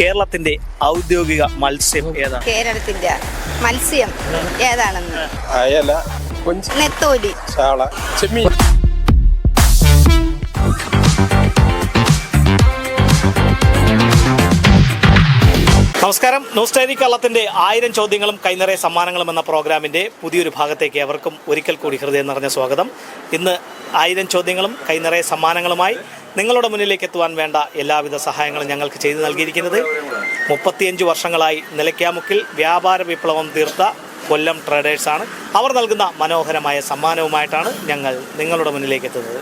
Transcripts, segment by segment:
കേരളത്തിന്റെ ഔദ്യോഗിക മത്സ്യം ഏതാണ് കേരളത്തിന്റെ മത്സ്യം ഏതാണെന്ന്? അയല നെത്തോലി. ചാള ചെമ്മീൻ. നമസ്കാരം. ന്യൂസ് ഡയറി കേരളത്തിന്റെ ആയിരം ചോദ്യങ്ങളും കൈനിറയ സമ്മാനങ്ങളും എന്ന പ്രോഗ്രാമിന്റെ പുതിയൊരു ഭാഗത്തേക്ക് അവർക്കും ഒരിക്കൽ കൂടി ഹൃദയം നിറഞ്ഞ സ്വാഗതം. ഇന്ന് ആയിരം ചോദ്യങ്ങളും കൈനിറയ സമ്മാനങ്ങളുമായി നിങ്ങളുടെ മുന്നിലേക്ക് എത്തുവാൻ വേണ്ട എല്ലാവിധ സഹായങ്ങളും ഞങ്ങൾക്ക് ചെയ്തു നൽകിയിരിക്കുന്നത്. മുപ്പത്തിയഞ്ച് വർഷങ്ങളായി നിലയ്ക്കാമുക്കിൽ വ്യാപാര വിപ്ലവം തീർത്ത കൊല്ലം ട്രേഡേഴ്സാണ് അവർ നൽകുന്ന മനോഹരമായ സമ്മാനവുമായിട്ടാണ് ഞങ്ങൾ നിങ്ങളുടെ മുന്നിലേക്ക് എത്തുന്നത്.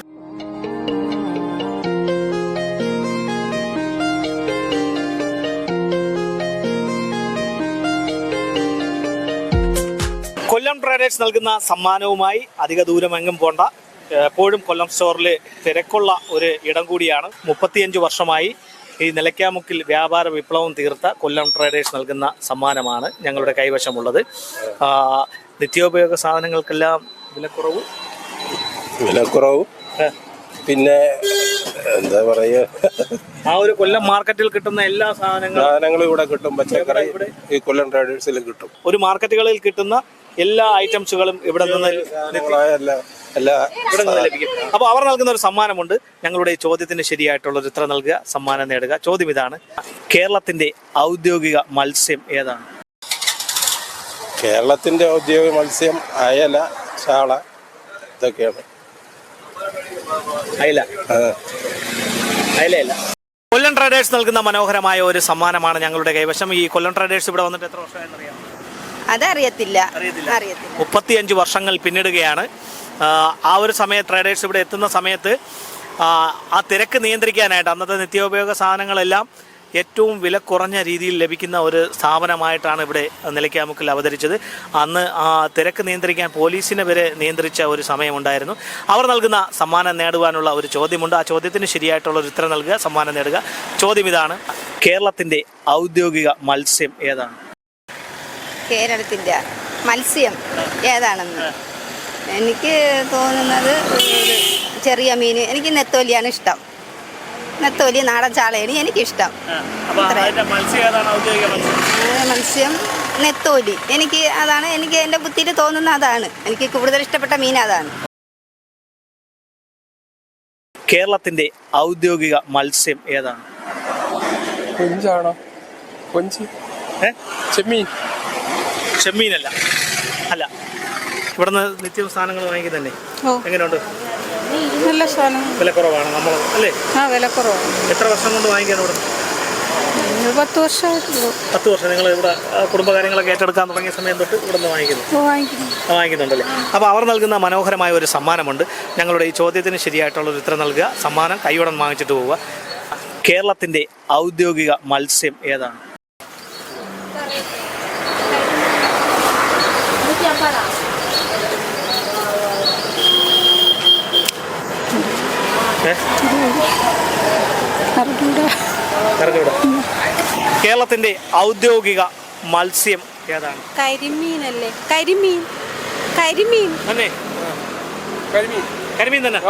കൊല്ലം ട്രേഡേഴ്സ് നൽകുന്ന സമ്മാനവുമായി അധിക ദൂരമെങ്ങും പോണ്ട എപ്പോഴും കൊല്ലം സ്റ്റോറിൽ തിരക്കുള്ള ഒരു ഇടം കൂടിയാണ്. മുപ്പത്തിയഞ്ച് വർഷമായി ഈ നിലയ്ക്കാമുക്കിൽ വ്യാപാര വിപ്ലവം തീർത്ത കൊല്ലം ട്രേഡേഴ്സ് നൽകുന്ന സമ്മാനമാണ് ഞങ്ങളുടെ കൈവശമുള്ളത്. നിത്യോപയോഗ സാധനങ്ങൾക്കെല്ലാം വിലക്കുറവ്? വിലക്കുറവ്. പിന്നെ എന്താ പറയുക ആ ഒരു കൊല്ലം മാർക്കറ്റിൽ കിട്ടുന്ന എല്ലാ സാധനങ്ങളും സാധനങ്ങളും ഇവിടെ കിട്ടും. പച്ചക്കറി ഈ കൊല്ലം ട്രേഡേഴ്സിൽ കിട്ടും. ഒരു മാർക്കറ്റുകളിൽ കിട്ടുന്ന എല്ലാ ഐറ്റംസുകളും ഇവിടെ നിന്ന് ഇവിടെ നിന്ന് ലഭിക്കും. അപ്പോൾ അവർ നൽകുന്ന ഒരു സമ്മാനമുണ്ട്. ഞങ്ങളുടെ ഈ ചോദ്യത്തിന് ശരിയായിട്ടുള്ള ഒരു ഉത്തരം നൽകുക സമ്മാനം നേടുക. ചോദ്യം ഇതാണ്. കേരളത്തിന്റെ ഔദ്യോഗിക മത്സ്യം ഏതാണ്? കേരളത്തിന്റെ ഔദ്യോഗിക മത്സ്യം അയല ചാള ഇതൊക്കെയാണ്. അയല. അയലയല്ല. കൊല്ലം ട്രേഡേഴ്സ് നൽകുന്ന മനോഹരമായ ഒരു സമ്മാനമാണ് ഞങ്ങളുടെ കൈവശം. ഈ കൊല്ലം ട്രേഡേഴ്സ് ഇവിടെ വന്നിട്ട് എത്ര വർഷമായെന്ന് അറിയാം അതറിയത്തില്ല. അറിയത്തില്ല. മുപ്പത്തിയഞ്ച് വർഷങ്ങൾ പിന്നിടുകയാണ്. ആ, ഒരു സമയത്ത് ട്രേഡേഴ്സ് ഇവിടെ എത്തുന്ന സമയത്ത് ആ, ആ തിരക്ക് നിയന്ത്രിക്കാനായിട്ട് അന്നത്തെ നിത്യോപയോഗ സാധനങ്ങളെല്ലാം ഏറ്റവും വില കുറഞ്ഞ രീതിയിൽ ലഭിക്കുന്ന ഒരു സ്ഥാപനമായിട്ടാണ് ഇവിടെ നിലയ്ക്കാമുക്കിൽ അവതരിച്ചത്. അന്ന് ആ തിരക്ക് നിയന്ത്രിക്കാൻ പോലീസിനെ വരെ നിയന്ത്രിച്ച ഒരു സമയമുണ്ടായിരുന്നു. അവർ നൽകുന്ന സമ്മാനം നേടുവാനുള്ള ഒരു ചോദ്യമുണ്ട്. ആ ചോദ്യത്തിന് ശരിയായിട്ടുള്ള ഒരു ഉത്തരം നൽകുക സമ്മാനം നേടുക. ചോദ്യം ഇതാണ് കേരളത്തിന്റെ ഔദ്യോഗിക മത്സ്യം ഏതാണ്? കേരളത്തിന്റെ മത്സ്യം ഏതാണെന്ന്. എനിക്ക് തോന്നുന്നത് ഒരു ചെറിയ മീൻ. എനിക്ക് നെത്തോലിയാണ് ഇഷ്ടം. നെത്തോലി നാടൻ ചാളയാണ് എനിക്കിഷ്ടം. മത്സ്യം ഏതാണ് ഔദ്യോഗിക മത്സ്യം മത്സ്യം നെത്തോലി. എനിക്ക് അതാണ് എനിക്ക് എന്റെ ബുദ്ധിയിൽ തോന്നുന്ന അതാണ്. എനിക്ക് കൂടുതൽ ഇഷ്ടപ്പെട്ട മീൻ അതാണ്. കേരളത്തിന്റെ ഔദ്യോഗിക മത്സ്യം ഏതാണ്? കൊഞ്ചാണോ? കൊഞ്ച്? ഏ? ചെമ്മീൻ. ചെമ്മീനല്ല. അല്ല. ഇവിടുന്ന് നിത്യം സാധനങ്ങൾ വാങ്ങിക്കുന്ന തന്നെ. എങ്ങനെയുണ്ട്? നല്ല സാധനം. വിലക്കുറവാണ് നമ്മൾ അല്ലേ? ആ വിലക്കുറവാണ്. എത്ര വർഷം കൊണ്ട് വാങ്ങിക്കാൻ ഇവിടെ? പത്ത് വർഷമായിട്ടുള്ളൂ. പത്ത് വർഷം നിങ്ങൾ ഇവിടെ കുടുംബകാര്യങ്ങളൊക്കെ ഏറ്റെടുക്കാൻ തുടങ്ങിയ സമയം തൊട്ട് ഇവിടെ നിന്ന് വാങ്ങിക്കുന്നു. വാങ്ങിക്കുന്നുണ്ടല്ലേ? അപ്പോൾ അവർ നൽകുന്ന മനോഹരമായ ഒരു സമ്മാനമുണ്ട്. ഞങ്ങളുടെ ഈ ചോദ്യത്തിന് ശരിയായിട്ടുള്ള ഒരു ഉത്തരം നൽകുക. സമ്മാനം കൈയോടെ വാങ്ങിച്ചിട്ട് പോവുക. കേരളത്തിന്റെ ഔദ്യോഗിക മത്സ്യം ഏതാണ്? കേരളത്തിന്റെ ഔദ്യോഗിക മത്സ്യം ഏതാണ്? കരിമീനല്ലേ? കരിമീൻ. കരിമീൻ. തന്നെ കരിമീൻ. കരിമീൻ തന്നെ?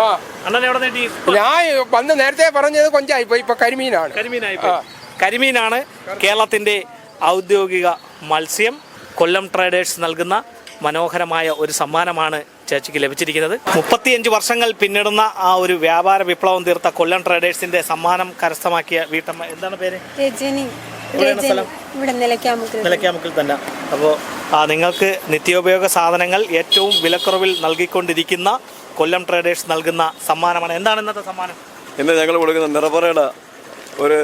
അണ്ണൻ എവിടെ നേടി ഞാൻ വന്ന് നേരത്തെ പറഞ്ഞത് കൊഞ്ചായി പോയി. ഇപ്പൊ കരിമീനാണ്. കരിമീനായി കരിമീനാണ് കേരളത്തിന്റെ ഔദ്യോഗിക മത്സ്യം. കൊല്ലം ട്രേഡേഴ്സ് നൽകുന്ന മനോഹരമായ ഒരു സമ്മാനമാണ് ചേച്ചിക്ക് ലഭിച്ചിരിക്കുന്നത്. മുപ്പത്തിയഞ്ച് വർഷങ്ങൾ പിന്നിടുന്ന ആ ഒരു വ്യാപാര വിപ്ലവം തീർത്ത കൊല്ലം ട്രേഡേഴ്സിന്റെ സമ്മാനം കരസ്ഥമാക്കിയ വീട്ടമ്മ. എന്താണ് പേര്? നിലയ്ക്കാമുക്കിൽ തന്നെ. അപ്പോൾ നിങ്ങൾക്ക് നിത്യോപയോഗ സാധനങ്ങൾ ഏറ്റവും വിലക്കുറവിൽ നൽകിക്കൊണ്ടിരിക്കുന്ന കൊല്ലം ട്രേഡേഴ്സ് നൽകുന്ന സമ്മാനമാണ്. എന്താണ് ഇന്നത്തെ സമ്മാനം? ഇന്ന് ഞങ്ങൾ കൊടുക്കുന്ന നിറപറയുടെ ഒരു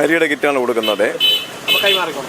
അരിയുടെ കിറ്റാണ് കൊടുക്കുന്നത്. അപ്പോൾ കൈമാറിക്കോളൂ.